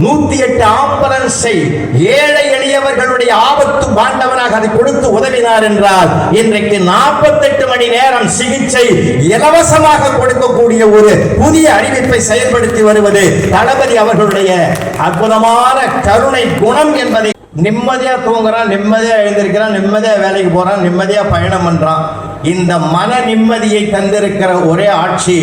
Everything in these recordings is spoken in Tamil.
நூத்தி எட்டு ஆம்புலன்ஸை ஏழை எளியவர்களுடைய ஆபத்து பாண்டவனாக அதை கொடுத்து உதவினார் என்றால் இன்றைக்கு நாற்பத்தெட்டு மணி நேரம் சிகிச்சை இலவசமாக கொடுக்கக்கூடிய ஒரு புதிய அறிவிப்பை செயல்படுத்தி வருவது தளபதி அவர்களுடைய அற்புதமான கருணை குணம் என்பதை நிம்மதியா தூங்குறான் நிம்மதியா எழுந்திருக்கிறான் நிம்மதியா வேலைக்கு போறான் நிம்மதியா பயணம் பண்றான். இந்த மன நிம்மதியை தந்திருக்கிற ஒரே ஆட்சி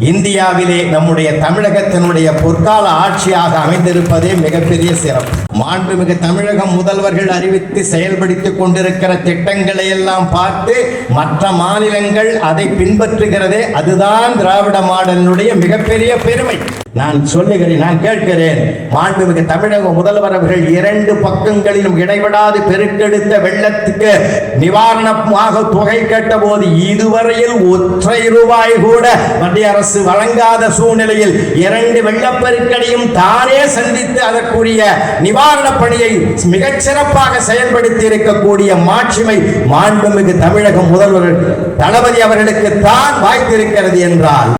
இந்தியாவிலே நம்முடைய தமிழகத்தினுடைய பொற்கால ஆட்சியாக அமைந்திருப்பதே மிகப்பெரிய சிறப்பு. மாண்புமிகு தமிழகம் முதல்வர்கள் அறிவித்து செயல்படுத்திக் கொண்டிருக்கிற திட்டங்களை எல்லாம் பார்த்து மற்ற மாநிலங்கள் அதை பின்பற்றுகிறதே அதுதான் திராவிட மாடலினுடைய மிகப்பெரிய பெருமை. நான் சொல்லுகிறேன் நான் கேட்கிறேன் மாண்புமிகு தமிழக முதல்வர் அவர்கள் இரண்டு பக்கங்களிலும் இடைவிடாது பெருக்கெடுத்த வெள்ளத்துக்கு நிவாரணமாக தொகை கேட்டபோது இதுவரையில் ஒற்றை ரூபாய் கூட மத்திய அரசு அரசு வழங்காத சூழ்நிலையில் இரண்டு வெள்ளப்பெருக்கடையும் தானே சந்தித்து அதற்குரிய நிவாரண பணியை மிகச்சிறப்பாக செயல்படுத்தி இருக்கக்கூடிய மாட்சிமை மாண்புமிகு தமிழக முதல்வர் தளபதி அவர்களுக்கு தான் வாய்த்திருக்கிறது என்றால்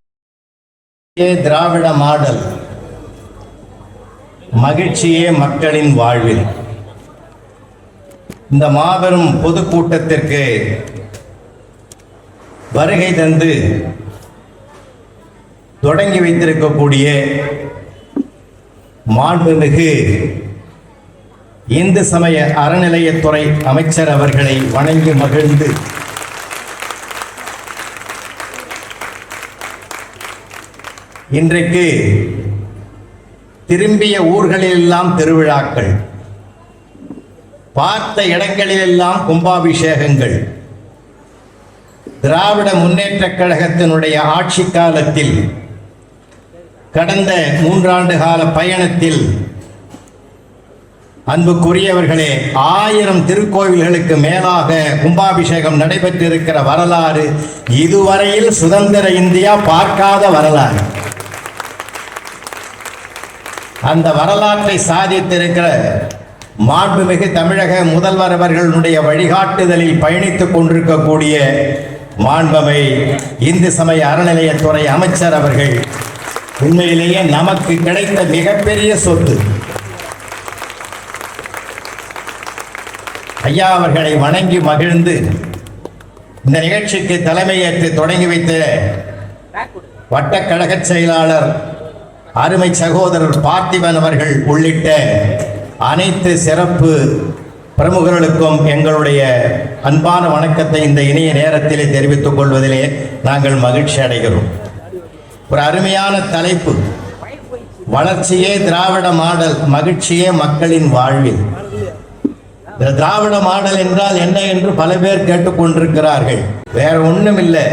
திராவிட மாடல் மகிழ்ச்சியே மக்களின் வாழ்வில். இந்த மாபெரும் பொதுக்கூட்டத்திற்கு வருகை தந்து தொடங்கி வைத்திருக்கக்கூடிய மாண்புமிகு இந்து சமய அறநிலையத்துறை அமைச்சர் அவர்களை வணங்கி மகிழ்ந்து இன்றைக்கு திரும்பிய ஊர்களிலெல்லாம் திருவிழாக்கள் பார்த்த இடங்களிலெல்லாம் கும்பாபிஷேகங்கள் திராவிட முன்னேற்றக் கழகத்தினுடைய ஆட்சி காலத்தில் கடந்த மூன்றாண்டு கால பயணத்தில் அன்புக்குரியவர்களே ஆயிரம் திருக்கோவில்களுக்கு மேலாக கும்பாபிஷேகம் நடைபெற்றிருக்கிற வரலாறு இதுவரையில் சுதந்திர இந்தியா பார்க்காத வரலாறு. அந்த வரலாற்றை சாதித்திருக்கிற மாண்புமிகு தமிழக முதல்வர் அவர்களுடைய வழிகாட்டுதலில் பயணித்துக் கொண்டிருக்கக்கூடிய மாண்பமை இந்து சமய அறநிலையத்துறை அமைச்சர் அவர்கள் உண்மையிலேயே நமக்கு கிடைத்த மிகப்பெரிய சொத்து. ஐயா அவர்களை வணங்கி மகிழ்ந்து இந்த நிகழ்ச்சிக்கு தலைமையேற்று தொடங்கி வைத்த வட்டக்கழக செயலாளர் அருமை சகோதரர் பார்த்திபன் அவர்கள் உள்ளிட்ட அனைத்து சிறப்பு பிரமுகர்களுக்கும் எங்களுடைய அன்பான வணக்கத்தை இந்த இணைய நேரத்திலே தெரிவித்துக் கொள்வதிலே நாங்கள் மகிழ்ச்சி அடைகிறோம். ஒரு அருமையான தலைப்பு. வளர்ச்சியே திராவிட மாடல் மகிழ்ச்சியே மக்களின் வாழ்வில். இந்த திராவிட மாடல் என்றால் என்ன என்று பல பேர் கேட்டுக்கொண்டிருக்கிறார்கள். வேற ஒண்ணும் இல்லை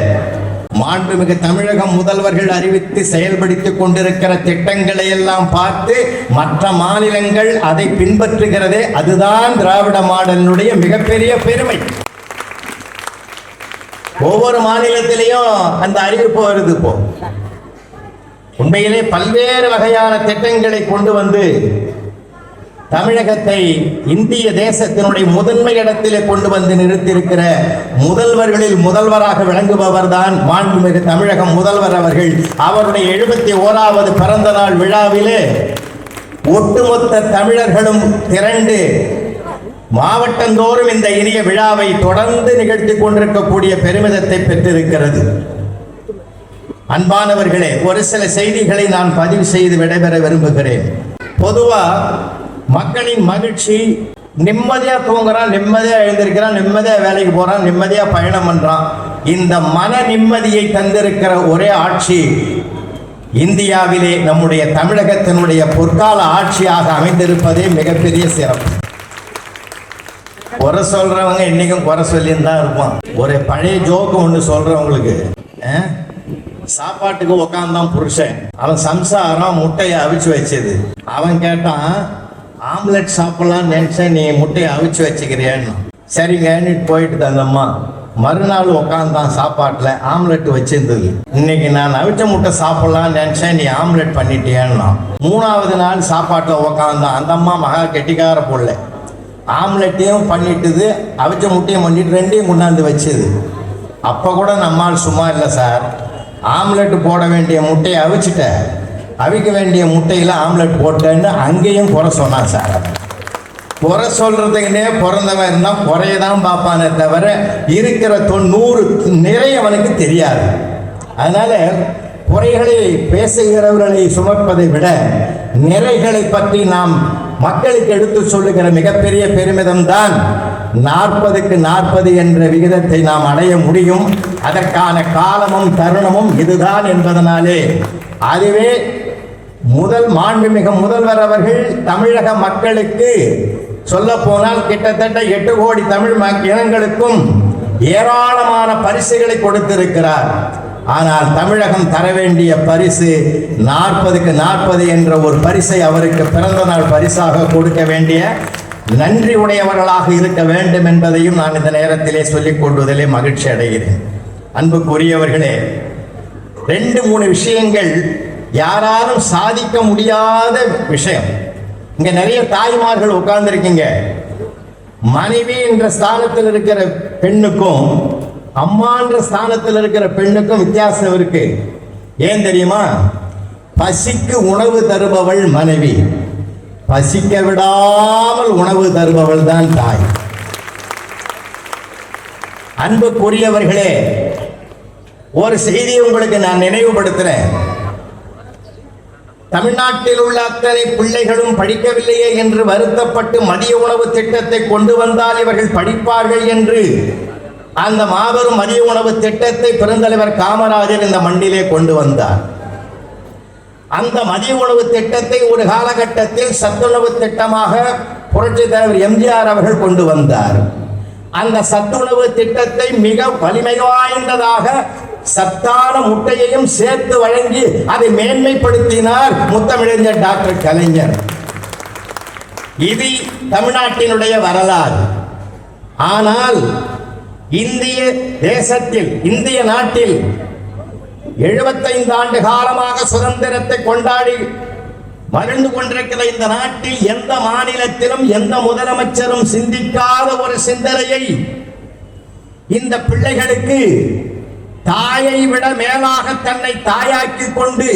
மாண்புமிகு தமிழகம் முதல்வர்கள் அறிவித்து செயல்படுத்திக் கொண்டிருக்கிற திட்டங்களை எல்லாம் பார்த்து மற்ற மாநிலங்கள் அதை பின்பற்றுகிறதே அதுதான் திராவிட மாடலினுடைய மிகப்பெரிய பெருமை. ஒவ்வொரு மாநிலத்திலையும் அந்த அறிவிப்பு வருது இப்போ. உண்மையிலே பல்வேறு வகையான திட்டங்களை கொண்டு வந்து தமிழகத்தை இந்திய தேசத்தினுடைய முதன்மை இடத்திலே கொண்டு வந்து நிறுத்தியிருக்கிற முதல்வர்களில் முதல்வராக விளங்குபவர் தான் மாண்புமிகு தமிழகம் முதல்வர் அவர்கள். அவருடைய எழுபத்தி ஓராவது பிறந்த நாள் விழாவிலே ஒட்டுமொத்த தமிழர்களும் திரண்டு மாவட்டந்தோறும் இந்த இனிய விழாவை தொடர்ந்து நிகழ்த்தி கொண்டிருக்கக்கூடிய பெருமிதத்தை பெற்றிருக்கிறது. அன்பானவர்களே ஒரு சில செய்திகளை நான் பதிவு செய்து விடைபெற விரும்புகிறேன். பொதுவா மக்களின் மகிழ்ச்சி நிம்மதியா தூங்குறான் நிம்மதியா எழுந்திருக்கிறான் நிம்மதியா வேலைக்கு போறான் நிம்மதியா பயணம் பண்றான். இந்த மன நிம்மதியை தந்திருக்கிற ஒரே ஆட்சி இந்தியாவிலே நம்முடைய தமிழகத்தினுடைய பொற்கால ஆட்சியாக அமைந்திருப்பதே மிகப்பெரிய சிறப்பு. குறை சொல்றவங்க இன்னைக்கும் குறை சொல்லியிருந்தான் இருப்பான். ஒரு பழைய ஜோக்கு ஒன்று சொல்றவங்களுக்கு அஹ், சாப்பாட்டுக்கு உக்காந்தான் புருஷன். அவன் சம்சாரம் முட்டையை அவிச்சு வச்சது. அவன் கேட்டான் ஆம்லெட் சாப்பிடலாம்னு நினைச்சேன் நீ முட்டையை அவிச்சு வச்சுக்கிறியான்னு. சரிங்கன்னு போயிட்டு தந்தம்மா மறுநாள் உட்காந்தான் சாப்பாட்டில் ஆம்லெட் வச்சிருந்தது. இன்னைக்கு நான் அவிச்ச முட்டை சாப்பிடலாம்னு நினைச்சேன் நீ ஆம்லெட் பண்ணிட்டியான்னா. மூணாவது நாள் சாப்பாட்டில் உட்காந்தான் அந்த அம்மா மகா கெட்டிக்கார பொருள் ஆம்லெட்டையும் பண்ணிட்டுது அவிச்ச முட்டையும் பண்ணிட்டு ரெண்டையும் கொண்டாந்து வச்சுது. அப்போ கூட நம்மால் சும்மா இல்லை சார். ஆம்லெட் போட வேண்டிய முட்டையை அவிச்சிட்ட. அவிக்க வேண்டிய முட்டையில் ஆம்லெட் போட்டேன்னு அங்கேயும் குறை சொன்னான் சார். குறை சொல்கிறதுக்குனே பிறந்தவன் இருந்தால் குறைய தான் பார்ப்பானே தவிர இருக்கிற தொண்ணூறு நிறைய அவனுக்கு தெரியாது. அதனால் குறைகளை பேசுகிறவர்களை சுமப்பதை விட நிறைகளை பற்றி நாம் மக்களுக்கு எடுத்து சொல்லுகிற மிகப்பெரிய பெருமிதம் தான் நாற்பதுக்கு நாற்பது என்ற விகிதத்தை நாம் அடைய முடியும். அதற்கான காலமும் தருணமும் இதுதான் என்பதனாலே அதுவே முதல் மாண்புமிகு முதல்வர் அவர்கள் தமிழக மக்களுக்கு சொல்ல போனால் கிட்டத்தட்ட எட்டு கோடி தமிழ் இனங்களுக்கும் ஏராளமான பரிசுகளை கொடுத்திருக்கிறார். ஆனால் தமிழகம் தர வேண்டிய பரிசு நாற்பதுக்கு நாற்பது என்ற ஒரு பரிசை அவருக்கு பிறந்த நாள் பரிசாக கொடுக்க வேண்டிய நன்றி உடையவர்களாக இருக்க வேண்டும் என்பதையும் நான் இந்த நேரத்திலே சொல்லிக் கொள்வதிலே மகிழ்ச்சி அடைகிறேன். அன்புக்குரியவர்களே ரெண்டு மூணு விஷயங்கள் யாராலும் சாதிக்க முடியாத விஷயம். இங்க நிறைய தாய்மார்கள் உட்கார்ந்துருக்கீங்க. மனைவி என்ற ஸ்தானத்தில் இருக்கிற பெண்ணுக்கும் அம்மான்ற ஸ்தானத்தில் இருக்கிற பெண்ணுக்கும் வித்தியாசம் இருக்கு. ஏன் தெரியுமா? பசிக்கு உணவு தருபவள் மனைவி. பசிக்க விடாமல் உணவு தருபவள் தான் தாய். அன்புக்குரியவர்களே ஒரு செய்தியை உங்களுக்கு நான் நினைவுபடுத்துறேன். தமிழ்நாட்டில் உள்ள அத்தனை பிள்ளைகளும் படிக்கவில்லையே என்று வருத்தப்பட்டு மதிய உணவு திட்டத்தை கொண்டு வந்தால் இவர்கள் படிப்பார்கள் என்று அந்த மாபெரும் மதிய உணவு திட்டத்தை பெருந்தலைவர் காமராஜர் இந்த மண்ணிலே கொண்டு வந்தார். அந்த மதிய உணவு திட்டத்தை ஒரு காலகட்டத்தில் சத்துணவு திட்டமாக புரட்சி தலைவர் எம்ஜிஆர் அவர்கள் கொண்டு வந்தார். அந்த சத்துணவு திட்டத்தை மிக வலிமை வாய்ந்ததாக சத்தான முட்டையையும் சேர்த்து வழங்கி அதை மேன்மைப்படுத்தினார் முத்தமிழஞ்சர் டாக்டர் கலைஞர். இது தமிழ்நாட்டினுடைய வரலாறு. ஆனால் இந்திய தேசத்தில் இந்திய நாட்டில் 75 ஆண்டு காலமாக சுதந்திரத்தை கொண்டாடி மகிழ்ந்து கொண்டிருக்கிற இந்த நாட்டில் எந்த மாநிலத்திலும் எந்த முதலமைச்சரும் சிந்திக்காத ஒரு சிந்தனையை இந்த பிள்ளைகளுக்கு தாயை விட மேலாக தன்னை தாயாக்கி கொண்டு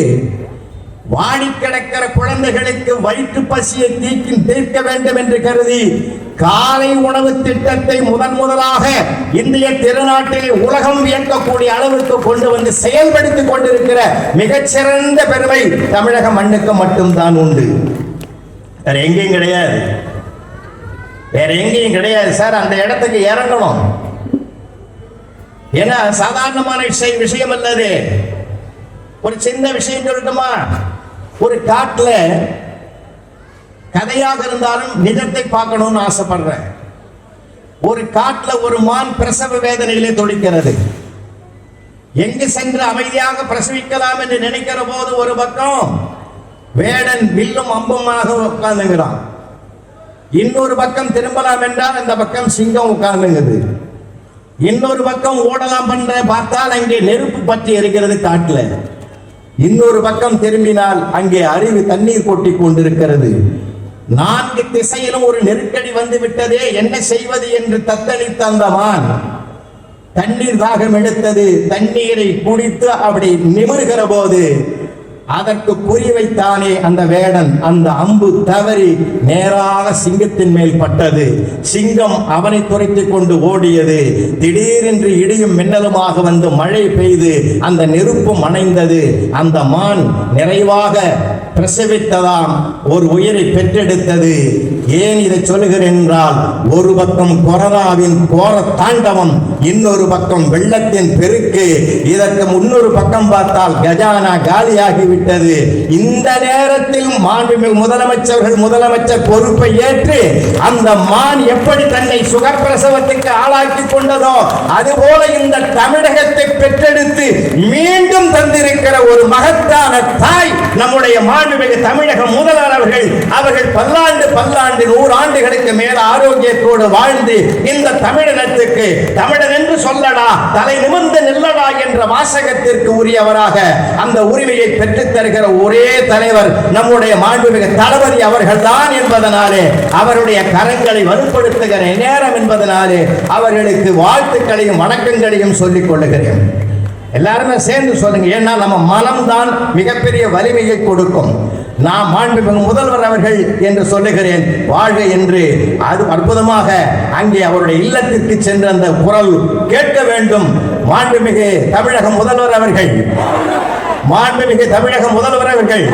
வாடி கிடக்கிற குழந்தைகளுக்கு வயிற்று பசியை தீக்கி தீர்க்க வேண்டும் என்று கருதி காலை உணவு திட்டத்தை முதன் முதலாக இந்திய திருநாட்டில் உலகம் வியக்கக்கூடிய அளவுக்கு கொண்டு வந்து செயல்படுத்திக் கொண்டிருக்கிற மிகச்சிறந்த பெருமை தமிழக மண்ணுக்கு மட்டும்தான் உண்டு. வேற எங்கேயும் கிடையாது. வேற எங்கேயும் கிடையாது சார். அந்த இடத்துக்கு இறங்கணும். ஏன்னா சாதாரணமான விஷயம் விஷயம் அல்லது. ஒரு சின்ன விஷயம் சொல்லட்டுமா? ஒரு காட்டில் கதையாக இருந்தாலும் நிஜத்தை பார்க்கணும்னு ஆசைப்படுறேன். ஒரு காட்டில் ஒரு மான் பிரசவ வேதனையிலே தொழிக்கிறது எங்கு சென்று அமைதியாக பிரசவிக்கலாம் என்று நினைக்கிற போது ஒரு பக்கம் வேடன் வில்லும் அம்புமாக உட்கார்ந்துங்கிறான். இன்னொரு பக்கம் திரும்பலாம் என்றால் அந்த பக்கம் சிங்கம் உட்கார்ந்துங்குது. இன்னொரு பக்கம் ஓடலாம் பண்ற பார்த்தால் அங்கே நெருப்பு பற்றி இருக்கிறது காட்டில். இன்னொரு பக்கம் திரும்பினால் அங்கே அருவி தண்ணீர் கொட்டி கொண்டிருக்கிறது. நான்கு திசையிலும் ஒரு நெருக்கடி வந்து விட்டதே என்ன செய்வது என்று தத்தளித்த அந்த மான் தண்ணீர் தாகம் எடுத்தது தண்ணீரை குடித்து அப்படி நிமிர்கிற போது அதற்கு குறிவைத்தானே அந்த வேடன். அந்த அம்பு தவறி நேராக சிங்கத்தின் மேல் பட்டது. சிங்கம் அவனை துரைத்து கொண்டு ஓடியது. திடீரென்று இடியும் மின்னலுமாக வந்து மழை பெய்து அந்த நெருப்பு அணைந்தது. அந்த மான் நிறைவாக பிரசவித்ததாம். ஒரு உயிரை பெற்றெடுத்தது. ஏன் இதை சொல்லுகிறேன் என்றால் ஒரு பக்கம் கொரோனாவின் கோர தாண்டவம் இன்னொரு பக்கம் வெள்ளத்தின் பெருக்கு. இதற்கு முன்னொரு பக்கம் பார்த்தால் கஜானா காலியாகிவிட்டது. இந்த நேரத்தில் மாண்புமிகு முதலமைச்சர்கள் முதலமைச்சர் பொறுப்பை ஏற்று அந்த மான் எப்படி தன்னை சுகப்பிரசவத்துக்கு ஆளாக்கி கொண்டதோ அதுபோல இந்த தமிழகத்தை பெற்றெடுத்து மீண்டும் தந்திருக்கிற ஒரு மகத்தான தாய் நம்முடைய மாண்புமிகு தமிழக முதல்வர் அவர்கள் அவர்கள் பல்லாண்டு பல்லாண்டு நூறு ஆண்டுகளுக்கு மேல ஆரோக்கியத்தோடு வாழ்ந்து இந்த தமிழினத்துக்கு தமிழன் என்று சொல்லடா தலை நிமிர்ந்து நில்லடா என்ற வாசகத்திற்கு உரியவராக அந்த உரிமையை பெற்றுத் தருகிற ஒரே தலைவர் நம்முடைய மாண்புமிகு தளபதி அவர்கள்தான் என்பதனாலே அவருடைய கரங்களை வலுப்படுத்துகிற நேரம் என்பதனாலே அவர்களுக்கு வாழ்த்துக்களையும் வணக்கங்களையும் சொல்லிக் கொள்ளுகிறேன். எல்லாருமே சேர்ந்து சொல்லுங்க ஏன்னா நம்ம மனம்தான் மிகப்பெரிய வலிமையை கொடுக்கும். நான் மாண்புமிகு முதல்வர் அவர்கள் என்று சொல்லுகிறேன் வாழ்க என்று. அது அற்புதமாக அங்கே அவருடைய இல்லத்திற்கு சென்ற அந்த குரல் கேட்க வேண்டும். மாண்புமிகு தமிழக முதல்வர் அவர்கள். மாண்புமிகு தமிழக முதல்வர் அவர்கள்.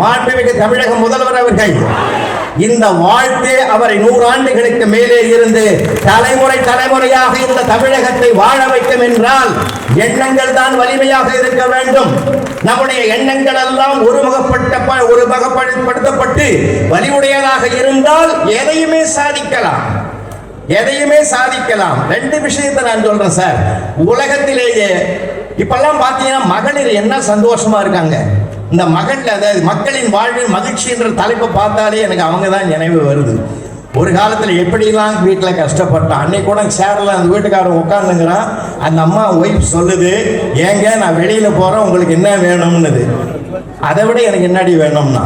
மாண்புமிகு தமிழக முதல்வர் அவர்கள். இந்த வாழ்த்து அவரை நூறாண்டுகளுக்கு மேலே இருந்து தலைமுறை தலைமுறையாக இந்த தமிழகத்தை வாழ வைக்கும் என்றால் எண்ணங்கள் தான் வலிமையாக இருக்க வேண்டும். நம்முடைய எண்ணங்கள் எல்லாம் ஒருமுகப்பட்ட ப- ஒருமுகப்படுத்தப்பட்டு வலிவுடையதாக இருந்தால் எதையுமே சாதிக்கலாம். எதையுமே சாதிக்கலாம். ரெண்டு விஷயத்தை நான் சொல்றேன் சார். உலகத்திலேயே இப்பெல்லாம் பார்த்தீங்கன்னா மகளிர் என்ன சந்தோஷமா இருக்காங்க. இந்த மகள் அதாவது மக்களின் வாழ்வில் மகிழ்ச்சி என்ற தலைப்பை பார்த்தாலே எனக்கு அவங்க தான் நினைவு வருது. ஒரு காலத்தில் எப்படிலாம் வீட்டில் கஷ்டப்பட்டான்? அன்னைக்கு கூட சேரில் அந்த வீட்டுக்காரன் உட்காந்துங்கிறான் அந்த அம்மா ஒய்ஃப் சொல்லுது ஏங்க நான் வெளியில் போகிறேன் உங்களுக்கு என்ன வேணும்னுது? அதை விட எனக்கு என்னடி வேணும்னா?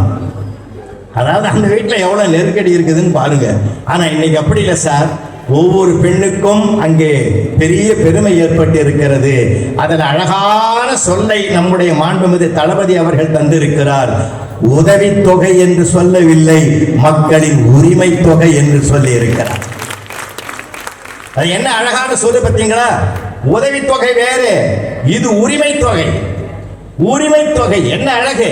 அதாவது அந்த வீட்டில் எவ்வளோ நெருக்கடி இருக்குதுன்னு பாருங்கள் ஆனால் இன்னைக்கு அப்படி இல்லை சார் ஒவ்வொரு பெண்ணுக்கும் அங்கே பெரிய பெருமை ஏற்பட்டு இருக்கிறது அதன் அழகான சொல்லை நம்முடைய மாண்புமிகு தளபதி அவர்கள் தந்திருக்கிறார். உதவித்தொகை என்று சொல்லவில்லை மக்களின் உரிமை தொகை என்று சொல்லி இருக்கிறார் அது என்ன அழகான சொல்லு பார்த்தீங்களா? உதவித்தொகை வேறு இது உரிமை தொகை உரிமை தொகை என்ன அழகு.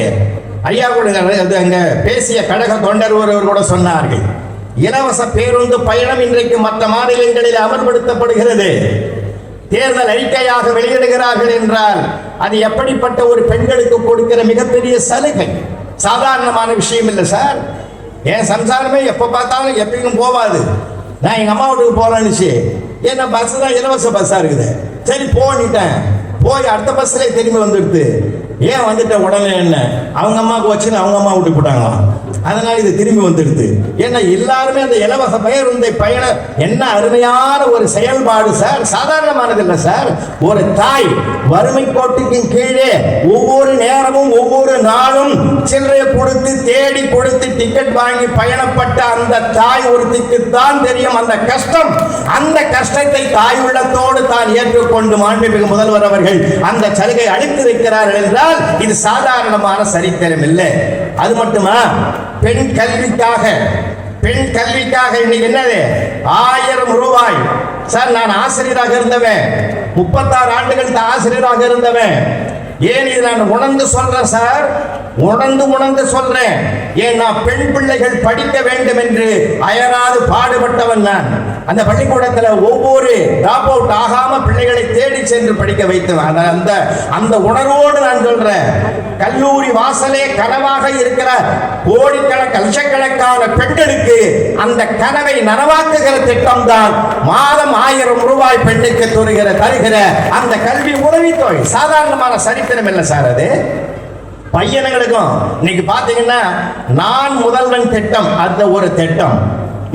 ஐயா கூட அது அங்க பேசிய கழக தொண்டர் ஒருவர் கூட சொன்னார்கள். இலவச பேருந்து பயணம் இன்றைக்கு மற்ற மாநிலங்களில் அமல்படுத்தப்படுகிறது தேர்தல் அறிக்கையாக வெளியிடுகிறார்கள் என்றால் அது எப்படிப்பட்ட ஒரு பெண்களுக்கு கொடுக்கிற மிகப்பெரிய சலுகை? சாதாரணமான விஷயம் இல்லை சார். என் சம்சாரமே எப்போ பார்த்தாலும் எப்பயும் போவாது. நான் எங்கள் அம்மா வீட்டுக்கு போகிறேன்னுச்சு ஏன்னா பஸ் தான்? இலவச பஸ்ஸாக இருக்குது. சரி போனிட்டேன். போய் அடுத்த பஸ்ஸில் திரும்பி வந்துடுது. ஏன் வந்துட்ட உடனே என்ன? அவங்க அம்மாவுக்கு வச்சுன்னு அவங்க அம்மா விட்டு போட்டாங்களாம் அதனால் இது திரும்பி வந்துடுது. ஏன்னா எல்லாருமே அந்த இலவச பேருந்தை பயண என்ன அருமையான ஒரு செயல்பாடு சார். சாதாரணமானது இல்லை சார். ஒரு தாய் வறுமை கோட்டுக்கு கீழே ஒவ்வொரு நேரமும் ஒவ்வொரு நாளும் சில்லறையை கொடுத்து தேடி கொடுத்து டிக்கெட் வாங்கி பயணப்பட்ட அந்த தாய் ஒருத்திக்கு தான் தெரியும் அந்த கஷ்டம். அந்த கஷ்டத்தை தாய் உள்ளத்தோடு தான் ஏற்றுக்கொண்டு மாண்புமிகு முதல்வர் அவர்கள் அந்த சலுகை அளித்திருக்கிறார்கள் என்றால் இது சாதாரணமான சரித்திரம் இல்லை. அது மட்டுமா? பெண் கல்விக்காக பெண் கல்விக்காக இன்னைக்கு என்னது? ஆயிரம் ரூபாய். சார் நான் ஆசிரியராக இருந்தவன். முப்பத்தாறு ஆண்டுகள் ஆசிரியராக இருந்தவன். ஏன் இது நான் உணர்ந்து சொல்றேன் சார்? உணர்ந்து உணர்ந்து சொல்றேன். ஏன் நான் பெண் பிள்ளைகள் படிக்க வேண்டும் என்று அயராது பாடுபட்டவன் நான். அந்த பள்ளிக்கூடத்துல ஒவ்வொரு டாப் அவுட் ஆகாம பிள்ளைகளை தேடி சென்று படிக்க வைத்தவன். அந்த- அந்த அந்த உணர்வோடு நான் சொல்றேன். கல்லூரி வாசலே கனவாக இருக்கிற கோடிக்கணக்கு லட்சக்கணக்கான பெண்களுக்கு அந்த கனவை நனவாக்குகிற திட்டம் தான் மாதம் ஆயிரம் ரூபாய் பெண்ணுக்கு தருகிற தருகிற அந்த கல்வி உதவித்தொகை. சாதாரணமான சரி சரித்திரம் என்ன சார் அது. பையனுங்களுக்கும் இன்னைக்கு பாத்தீங்கன்னா நான் முதல்வன் திட்டம் அந்த ஒரு திட்டம்.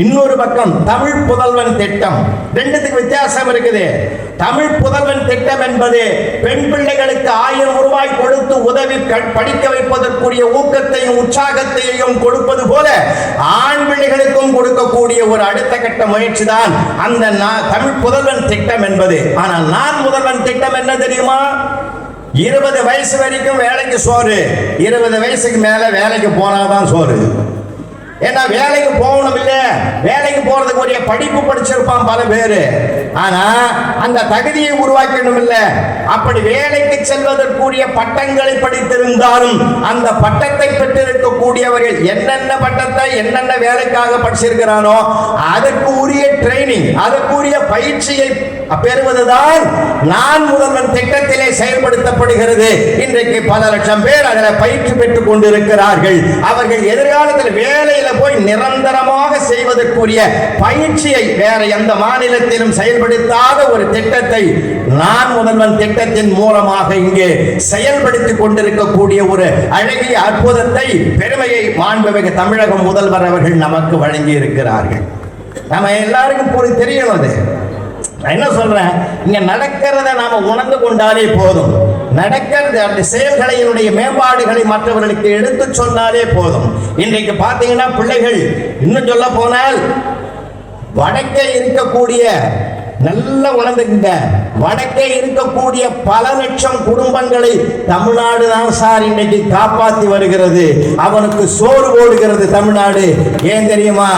இன்னொரு பக்கம் தமிழ் புதல்வன் திட்டம். ரெண்டுத்துக்கு வித்தியாசம் இருக்குது. தமிழ் புதல்வன் திட்டம் என்பது பெண் பிள்ளைகளுக்கு ஆயிரம் ரூபாய் கொடுத்து உதவி படிக்க வைப்பதற்குரிய ஊக்கத்தையும் உற்சாகத்தையும் கொடுப்பது போல ஆண் பிள்ளைகளுக்கும் கொடுக்கக்கூடிய ஒரு அடுத்த கட்ட முயற்சி தான் அந்த தமிழ் புதல்வன் திட்டம் என்பது. ஆனால் நான் முதல்வன் திட்டம் என்ன தெரியுமா? இருபது வயசு வரைக்கும் வேலைக்கு சோறு. இருபது வயசுக்கு மேல வேலைக்கு போனாதான் சோறு. ஏன்னா வேலைக்கு போகணும் இல்ல. வேலைக்கு போறதுக்கு உரிய படிப்பு படிச்சிருப்பான் பல பேரு. ஆனா அந்த தகுதியை உருவாக்கணும் இல்ல. அப்படி வேலைக்கு செல்வதற்குரிய பட்டங்களை படித்திருந்தாலும் அந்த பட்டத்தை பெற்றிருக்கக்கூடியவர்கள் என்னென்ன பட்டத்தை என்னென்ன வேலைக்காக படிச்சிருக்கிறானோ அதற்கு உரிய ட்ரைனிங் அதற்குரிய பயிற்சியை அப்பெறுவதுதான் நான் முதல்வன் திட்டத்திலே செயல்படுத்தப்படுகிறது. இன்றைக்கு பல லட்சம் பேர் அதில் பயிற்சி பெற்றுக் கொண்டிருக்கிறார்கள். அவர்கள் எதிர்காலத்தில் வேலையில போய் நிரந்தரமாக செய்வதற்குரிய பயிற்சியை வேற எந்த மாநிலத்திலும் செயல்படுத்தாத ஒரு திட்டத்தை நான் முதல்வன் திட்டத்தின் மூலமாக இங்கே செயல்படுத்திக் கொண்டிருக்கக்கூடிய ஒரு அழகிய அற்புதத்தை பெருமையை மாண்புமிகு தமிழக முதல்வர் அவர்கள் நமக்கு வழங்கி இருக்கிறார்கள் நம்ம எல்லாருக்கும் புரி தெரியணும் அது. நான் என்ன சொல்றேன்? இங்க நடக்கிறத நாம உணர்ந்து கொண்டாலே போதும். நடக்கிறது அந்த செயல்களினுடைய மேம்பாடுகளை மற்றவர்களுக்கு எடுத்து சொன்னாலே போதும். இன்றைக்கு பார்த்தீங்கன்னா பிள்ளைகள் இன்னும் சொல்ல போனால் வடக்கே இருக்கக்கூடிய நல்ல உணர்ந்துங்க வடக்கே இருக்கக்கூடிய பல லட்சம் குடும்பங்களை தமிழ்நாடு தான் சார் இன்னைக்கு காப்பாத்தி வருகிறது. அவனுக்கு சோறு போடுகிறது தமிழ்நாடு. ஏன் தெரியுமா?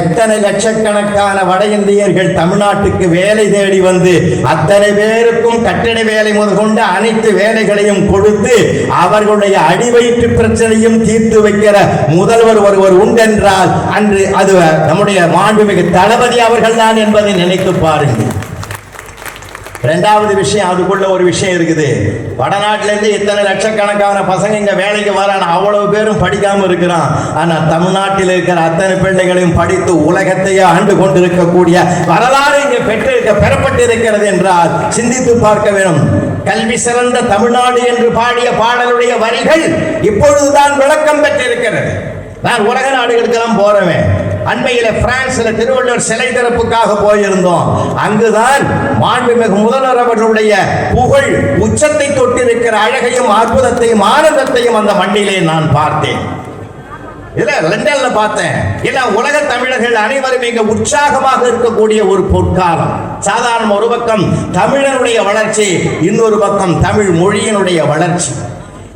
எத்தனை லட்சக்கணக்கான வட இந்தியர்கள் தமிழ்நாட்டுக்கு வேலை தேடி வந்து அத்தனை பேருக்கும் கட்டிட வேலை முதற்கொண்டு அனைத்து வேலைகளையும் கொடுத்து அவர்களுடைய அடிவயிற்று பிரச்சனையும் தீர்த்து வைக்கிற முதல்வர் ஒருவர் உண்டென்றால் அன்று அது நம்முடைய மாண்புமிகு தளபதி அவர்கள் தான் என்பதை நினைத்து பாருங்கள். ரெண்டாவது விஷயம் அதுக்குள்ள ஒரு விஷயம் இருக்குது. வடநாட்டிலேருந்து இத்தனை லட்சக்கணக்கான பசங்க இங்கே வேலைக்கு வரான் அவ்வளவு பேரும் படிக்காம இருக்கிறான். ஆனால் தமிழ்நாட்டில் இருக்கிற அத்தனை பிள்ளைகளையும் படித்து உலகத்தையே ஆண்டு கொண்டிருக்கக்கூடிய வரலாறு இங்கே பெற்றிருக்க பெறப்பட்டிருக்கிறது என்றால் சிந்தித்து பார்க்க வேணும். கல்வி சிறந்த தமிழ்நாடு என்று பாடிய பாடலுடைய வரிகள் இப்பொழுதுதான் விளக்கம் பெற்றிருக்கிறது. நான் உலக நாடுகளுக்கெல்லாம் போறவன். அண்மையில பிரான்ஸ்ல திருவள்ளுவர் சிலை திறப்புக்காக போயிருந்தோம். அங்குதான் மாண்புமிகு முதல்வர் அவர்களுடைய புகழ் உச்சத்தை தொட்டிருக்கிற அழகையும் அற்புதத்தையும் ஆனந்தத்தையும் அந்த மண்ணிலே நான் பார்த்தேன். இல்ல லண்டன்ல பார்த்தேன். இல்ல உலக தமிழர்கள் அனைவரும் இங்க உற்சாகமாக இருக்கக்கூடிய ஒரு பொற்காலம். சாதாரண ஒரு பக்கம் தமிழனுடைய வளர்ச்சி இன்னொரு பக்கம் தமிழ் மொழியினுடைய வளர்ச்சி.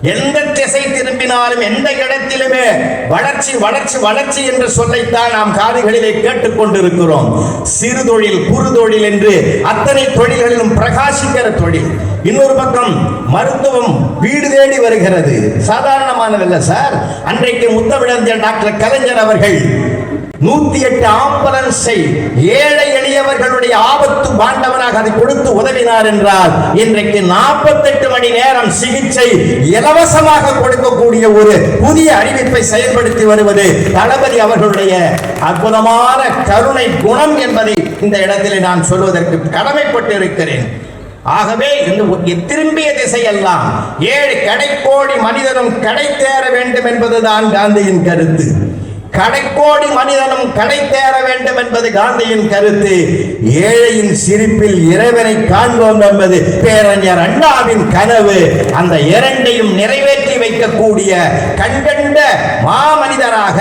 எந்த திசை திரும்பினாலும் எந்த இடத்திலுமே வளர்ச்சி வளர்ச்சி வளர்ச்சி என்று சொல்லைத்தான் நாம் காதுகளிலே கேட்டுக்கொண்டிருக்கிறோம். சிறு தொழில் குறு தொழில் என்று அத்தனை தொழில்களிலும் பிரகாசிக்கிற தொழில். இன்னொரு பக்கம் மருத்துவம் வீடு தேடி வருகிறது. சாதாரணமானதல்ல சார். அன்றைக்கு முத்தமிழந்த டாக்டர் கலைஞர் அவர்கள் நூத்தி எட்டு ஆம்புலன்ஸை ஏழை எளியவர்களுடைய ஆபத்து பாண்டவனாக அதை கொடுத்து உதவினார் என்றால் இன்றைக்கு நாற்பத்தெட்டு மணி நேரம் சிகிச்சை இலவசமாக கொடுக்கக்கூடிய ஒரு புதிய அறிவிப்பை செயல்படுத்தி வருவது தளபதி அவர்களுடைய அற்புதமான கருணை குணம் என்பதை இந்த இடத்திலே நான் சொல்வதற்கு கடமைப்பட்டு இருக்கிறேன் ஆகவே இந்த திரும்பிய திசையெல்லாம் ஏழு கடைக்கோடி மனிதனும் கடை தேர வேண்டும் என்பதுதான் காந்தியின் கருத்து. கடைக்கோடி மனிதனும் கடை தேர வேண்டும் என்பது காந்தியின் கருத்து. ஏழையின் சிரிப்பில் இறைவனை காண்போம் என்பது பேரறிஞர் அண்ணாவின் கனவு. அந்த இரண்டையும் நிறைவேற்றி வைக்கக்கூடிய கண்கண்ட மாமனிதராக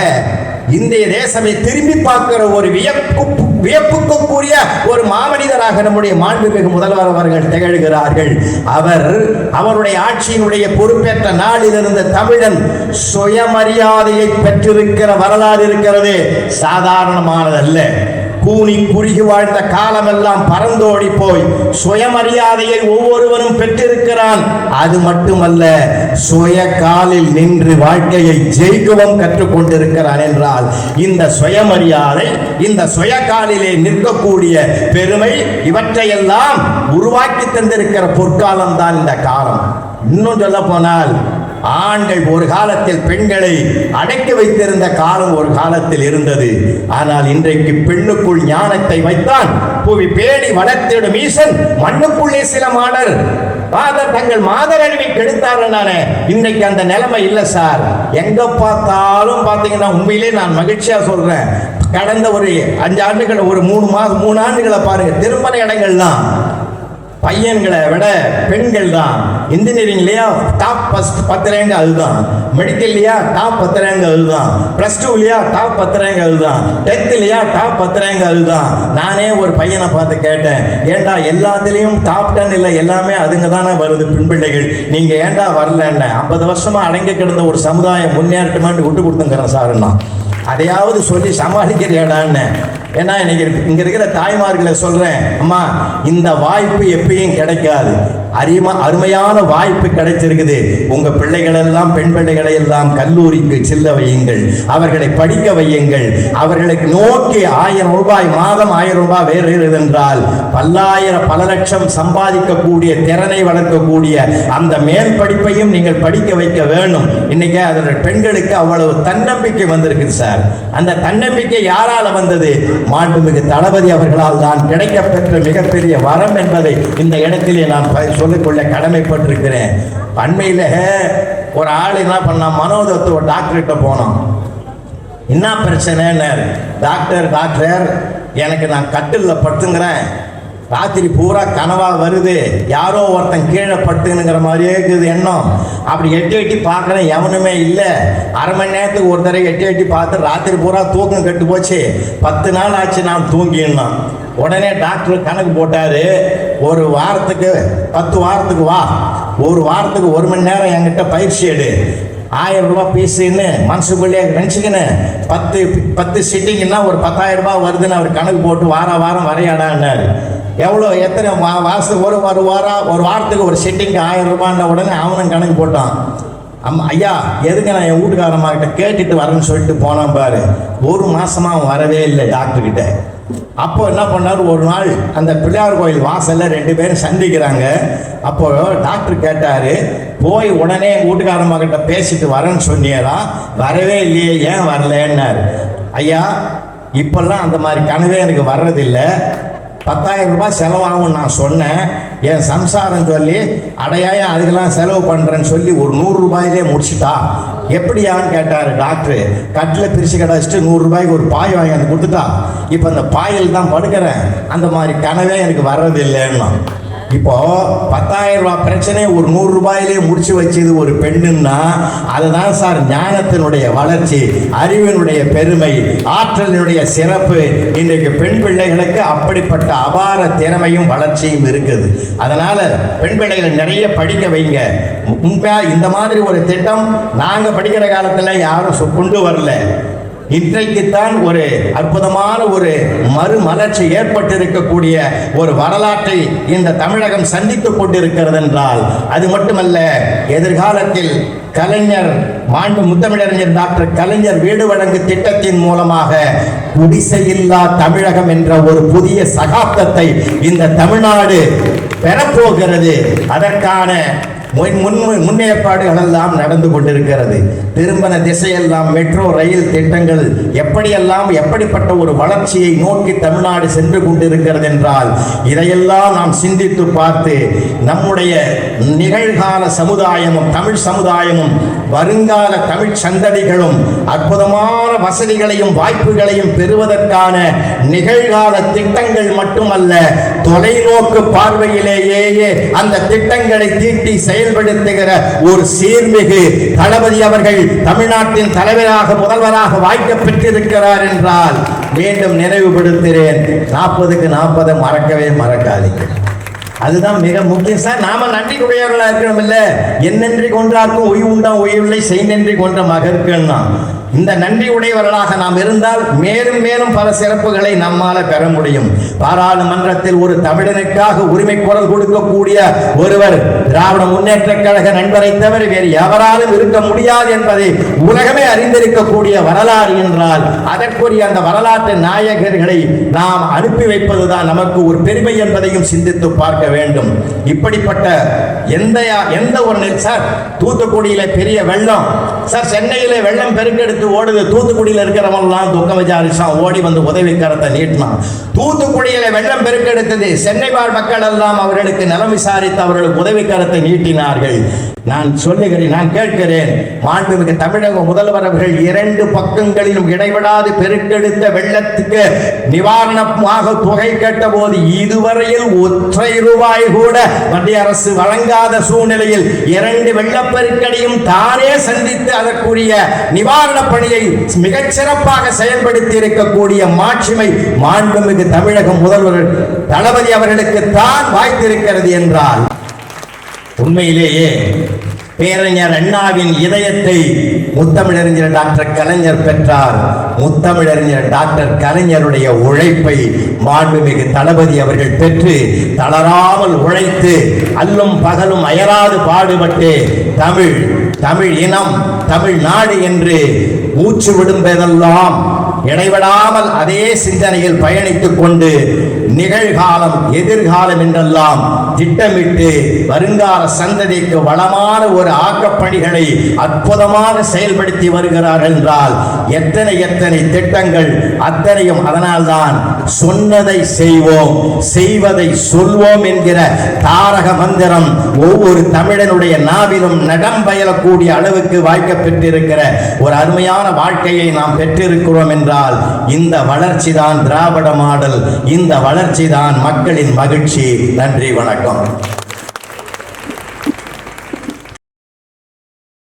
இந்திய தேசமே திரும்பி பார்க்கிற ஒரு வியப்பு வியப்புக்குரிய ஒரு மாமனிதராக நம்முடைய மாண்புமிகு முதல்வர் அவர்கள் திகழ்கிறார்கள். அவர் அவருடைய ஆட்சியினுடைய பொறுப்பேற்ற நாளிலிருந்து தமிழன் சுயமரியாதையை பெற்றிருக்கிற வரலாறு இருக்கிறது. சாதாரணமானதல்ல. கூனி குறுகி வாழ்ந்த காலமெல்லாம் பறந்தோடி போய் சுயமரியாதையை ஒவ்வொருவரும் பெற்றிருக்கிறான். அது மட்டுமல்ல சுய காலில் நின்று வாழ்க்கையை ஜெயிக்கவும் கற்றுக்கொண்டிருக்கிறான் என்றால் இந்த சுயமரியாதை இந்த சுய காலிலே நிற்கக்கூடிய பெருமை இவற்றையெல்லாம் உருவாக்கி தந்திருக்கிற பொற்காலம் தான் இந்த காலம். இன்னும் சொல்ல போனால் ஆண்கள் ஒரு காலத்தில் பெண்களை அடக்கி வைத்திருந்த காலம் ஒரு காலத்தில் இருந்தது. ஆனால் இன்றைக்கு பெண்ணுக்குள் ஞானத்தை வைத்தான். புவி பேடி வளர்த்திடும் ஈசன் மண்ணுக்குள்ளே சில மாடர். பாதர் தங்கள் மாதர் அழிவை கெடுத்தார்கள் நானே. இன்னைக்கு அந்த நிலைமை இல்லை சார். எங்க பார்த்தாலும் பார்த்தீங்கன்னா உண்மையிலே நான் மகிழ்ச்சியா சொல்றேன். கடந்த ஒரு அஞ்சு ஆண்டுகள் ஒரு மூணு மாதம் மூணு ஆண்டுகளை பாருங்க. திருமண இடங்கள்லாம் பையன்களை விட பெண்கள் தான். இன்ஜினியரிங்லையா டாப் ஃபஸ்ட் பத்து ரேங்க் அதுதான். மெடிக்கல்லையா டாப் பத்து ரேங்க் அதுதான். ப்ளஸ் டூலையா டாப் பத்து ரேங்க் அதுதான். டென்த்துலையா டாப் பத்து ரேங்க் அதுதான். நானே ஒரு பையனை பார்த்து கேட்டேன். ஏண்டா எல்லாத்துலேயும் டாப் டென் இல்லை? எல்லாமே அதுங்க தானே வருது பின்பிள்ளைகள். நீங்கள் ஏண்டா வரலன்னு? ஐம்பது வருஷமாக அடங்கி கிடந்த ஒரு சமுதாயம் முன்னேற்றமான்னு விட்டு கொடுத்துங்கிறேன் சாருன்னா அதையாவது சொல்லி சமாளிக்கிறியாடான்னு ஏன்னா இன்னைக்கு இங்கே இருக்கிற தாய்மார்களை சொல்கிறேன் அம்மா இந்த வாய்ப்பு எப்பயும் கிடைக்காது. அருமா அருமையான வாய்ப்பு கிடைச்சிருக்குது. உங்க பிள்ளைகள் எல்லாம் பெண் பிள்ளைகளை எல்லாம் கல்லூரிக்கு செல்ல வையுங்கள். அவர்களை படிக்க வையுங்கள். அவர்களுக்கு நோக்கி ஆயிரம் ரூபாய் மாதம் ஆயிரம் ரூபாய் வேறு என்றால் பல்லாயிரம் பல லட்சம் சம்பாதிக்கக்கூடிய திறனை வளர்க்கக்கூடிய அந்த மேல் படிப்பையும் நீங்கள் படிக்க வைக்க வேணும் இன்னைக்கு அதில் பெண்களுக்கு அவ்வளவு தன்னம்பிக்கை வந்திருக்குது சார். அந்த தன்னம்பிக்கை யாரால வந்தது? மாண்புமிகு தளபதி அவர்களால் தான் கிடைக்கப்பெற்ற மிகப்பெரிய வரம் என்பதை இந்த இடத்திலே நான் சொல்லிக்கொள்ள கடமைப்பட்டிருக்கிறேன். அண்மையில் ஒரு ஆள் என்ன பண்ணா மனோதத்துவ டாக்டர்கிட்ட போனோம். என்ன பிரச்சனைன்னாரு டாக்டர் டாக்டர் எனக்கு நான் கட்டிலில் படுத்துங்கிறேன். ராத்திரி பூரா கனவா வருது. யாரோ ஒருத்தன் கீழே பட்டுங்கிற மாதிரியே இருக்குது எண்ணம். அப்படி எட்டி எட்டி பார்க்குறேன் எவனுமே இல்லை. அரை மணி நேரத்துக்கு ஒரு தடவை எட்டி எட்டி பார்த்து ராத்திரி பூரா தூக்கம் கெட்டு போச்சு. பத்து நாள் ஆச்சு நான் தூங்கிடணும். உடனே டாக்டர் கணக்கு போட்டாரு ஒரு வாரத்துக்கு பத்து வாரத்துக்கு வா. ஒரு வாரத்துக்கு ஒரு மணி நேரம் என்கிட்ட பயிற்சி எடு. ஆயிரம் ரூபாய் பீஸுன்னு மனசுக்குள்ளேயே நினச்சிக்கின்னு பத்து பத்து சிட்டிங்கன்னா ஒரு பத்தாயிரம் ரூபாய் வருதுன்னு அவர் கணக்கு போட்டு வார வாரம் வரையாடான்னார். எவ்வளோ எத்தனை மா மாதத்துக்கு ஒரு ஒரு வாரம் ஒரு வாரத்துக்கு ஒரு சிட்டிங்க்கு ஆயிரம் ரூபான்ற உடனே அவனும் கணக்கு போட்டான். அம்மா ஐயா எதுக்கு நான் என் வீட்டுக்காரம்மா கிட்ட கேட்டுட்டு வரேன்னு சொல்லிட்டு போனான் பாரு. ஒரு மாதமாக அவன் வரவே இல்லை டாக்டர்கிட்ட. அப்போ என்ன பண்ணார்? ஒரு நாள் அந்த பிள்ளையார் கோயில் வாசலில் ரெண்டு பேரும் சந்திக்கிறாங்க. அப்போ டாக்டர் கேட்டார் போய் உடனே எங்கள் வீட்டுக்காரம்மா கிட்ட பேசிட்டு வரேன்னு சொன்னியதா வரவே இல்லையே ஏன் வரலன்னார். ஐயா இப்போல்லாம் அந்த மாதிரி கனவே எனக்கு வர்றதில்லை. பத்தாயிரம் ரூபாய் செலவாகும் நான் சொன்னேன். என் சம்சாரம் சொல்லி அடையாயம் அதுக்கெல்லாம் செலவு பண்ணுறேன்னு சொல்லி ஒரு நூறு ரூபாயிலே முடிச்சிட்டா. எப்படியான்னு கேட்டார் டாக்டரு. கட்டில் பிரித்து கிடச்சிட்டு நூறு ரூபாய்க்கு ஒரு பாய் வாங்கி வந்து கொடுத்துட்டா. இப்போ அந்த பாயில் தான் படுக்கிறேன். அந்த மாதிரி கனவே எனக்கு வர்றதில்லைன்னா. இப்போ பத்தாயிரம் ரூபாய் பிரச்சனையை ஒரு நூறு ரூபாயிலே முடிச்சு வச்சது ஒரு பெண்ணுன்னா அதுதான் சார் ஞானத்தினுடைய வளர்ச்சி அறிவினுடைய பெருமை ஆற்றலினுடைய சிறப்பு. இன்றைக்கு பெண் பிள்ளைகளுக்கு அப்படிப்பட்ட அபார திறமையும் வளர்ச்சியும் இருக்குது. அதனால பெண் பிள்ளைகளை நிறைய படிக்க வைங்க. உண்மையா இந்த மாதிரி ஒரு திட்டம் நாங்கள் படிக்கிற காலத்தில் யாரும் சொ- கொண்டு வரல. இன்றைக்குத்தான் ஒரு அற்புதமான ஒரு மறுமலர்ச்சி ஏற்பட்டிருக்கக்கூடிய ஒரு வரலாற்றை இந்த தமிழகம் சந்தித்துக் கொண்டிருக்கிறது என்றால் அது மட்டுமல்ல எதிர்காலத்தில் கலைஞர் மாண்பு முத்தமிழறிஞர் டாக்டர் கலைஞர் வீடு வழங்கு திட்டத்தின் மூலமாக குடிசையில்லா தமிழகம் என்ற ஒரு புதிய சகாப்தத்தை இந்த தமிழ்நாடு பெறப்போகிறது. அதற்கான முன் முன் முன்னேற்பாடுகள் எல்லாம் நடந்து கொண்டிருக்கிறது. திரும்பன திசையெல்லாம் மெட்ரோ ரயில் திட்டங்கள் எப்படியெல்லாம் எப்படிப்பட்ட ஒரு வளர்ச்சியை நோக்கி தமிழ்நாடு சென்று கொண்டிருக்கிறது என்றால் இதையெல்லாம் நாம் சிந்தித்து பார்த்து நம்முடைய நிகழ்கால சமுதாயமும் தமிழ் சமுதாயமும் வருங்கால தமிழ் சந்ததிகளும் அற்புதமான வசதிகளையும் வாய்ப்புகளையும் பெறுவதற்கான நிகழ்கால திட்டங்கள் மட்டுமல்ல தொலைநோக்கு பார்வையிலேயே அந்த திட்டங்களை தீட்டி செயல்படுத்துகிற ஒரு சீர்மிகு தளபதி அவர்கள் தமிழ்நாட்டின் தலைவராக முதல்வராக வாய்க்க பெற்றிருக்கிறார் என்றால் மீண்டும் நினைவுபடுத்துகிறேன். நாற்பதுக்கு நாற்பதை மறக்கவே மறக்காதீங்க அதுதான் மிக முக்கியம். சார் நாம நன்றி உடையவர்களா இருக்கணும் இல்ல என்னென்றி கொன்றார்க்கும் உயிர் உண்டாம் உயிரில்லை செய் நன்றி கொன்ற தான் இந்த நன்றி உடையவர்களாக நாம் இருந்தால் மேலும் மேலும் பல சிறப்புகளை நம்மால பெற முடியும். பாராளுமன்றத்தில் ஒரு தமிழனுக்காக உரிமை குரல் கொடுக்கக்கூடிய ஒருவர் திராவிட முன்னேற்ற கழக நண்பரை தவிர வேறு எவராலும் இருக்க முடியாது என்பதை உலகமே அறிந்திருக்கக்கூடிய வரலாறு என்றால் அதற்குரிய அந்த வரலாற்று நாயகர்களை நாம் அனுப்பி வைப்பதுதான் நமக்கு ஒரு பெருமை என்பதையும் சிந்தித்து பார்க்க வேண்டும். இப்படிப்பட்ட எந்த எந்த ஒரு சார்? தூத்துக்குடியில பெரிய வெள்ளம். சார் சென்னையில வெள்ளம் பெருக்கெடுத்து எடுத்து ஓடுது தூத்துக்குடியில் இருக்கிறவங்களாம் துக்கம் விசாரிச்சான் ஓடி வந்து உதவி கரத்தை நீட்டினான் தூத்துக்குடியில் வெள்ளம் பெருக்கெடுத்தது சென்னை வாழ் மக்கள் எல்லாம் அவர்களுக்கு நலம் விசாரித்து அவர்களுக்கு உதவி கரத்தை நீட்டினார்கள். நான் சொல்லுகிறேன் நான் கேட்கிறேன். மாண்புமிகு தமிழக முதல்வர் அவர்கள் இரண்டு பக்கங்களிலும் இடைவிடாது பெருக்கெடுத்த வெள்ளத்துக்கு நிவாரணமாக தொகை கேட்ட போது இதுவரையில் ஒற்றை ரூபாய் கூட மத்திய அரசு வழங்காத சூழ்நிலையில் இரண்டு வெள்ளப்பெருக்கடியும் தானே சந்தித்து அதற்குரிய நிவாரண பணியை மிகச் சிறப்பாக செயல்படுத்தி இருக்கக்கூடிய மாட்சிமை மாண்புமிகு தமிழக முதல்வர் தளபதி அவர்களுக்கு தான் வாய்த்திருக்கிறது என்றால் உண்மையிலேயே பேரறிஞர் அண்ணாவின் இதயத்தை முத்தமிழறிஞர் டாக்டர் கலைஞர் பெற்றார். முத்தமிழறிஞர் டாக்டர் கலைஞருடைய உழைப்பை மாண்புமிகு தளபதி அவர்கள் பெற்று தளராமல் உழைத்து அல்லும் பகலும் அயராது பாடுபட்டு தமிழ் தமிழ் இனம் தமிழ் நாடு என்று மூச்சு விடும்பதெல்லாம் இடைவிடாமல் அதே சிந்தனையில் பயணித்துக் கொண்டு நிகழ்காலம் எதிர்காலம் என்றெல்லாம் திட்டமிட்டு வருங்கால சந்ததிக்கு வளமான ஒரு ஆக்கப்பணிகளை அற்புதமாக செயல்படுத்தி வருகிறார்கள் என்றால் எத்தனை எத்தனை திட்டங்கள் அத்தனையும் அதனால்தான் சொன்னதை செய்வோம் செய்வதை சொல்வோம் என்கிற தாரக மந்திரம் ஒவ்வொரு தமிழனுடைய நாவிலும் நடம் பயலக்கூடிய அளவுக்கு வாய்க்க பெற்றிருக்கிற ஒரு அருமையான வாழ்க்கையை நாம் பெற்றிருக்கிறோம் என்றால் இந்த வளர்ச்சி தான் திராவிட மாடல் இந்த வளர்ச்சி தான் மக்களின் மகிழ்ச்சி. நன்றி வணக்கம்.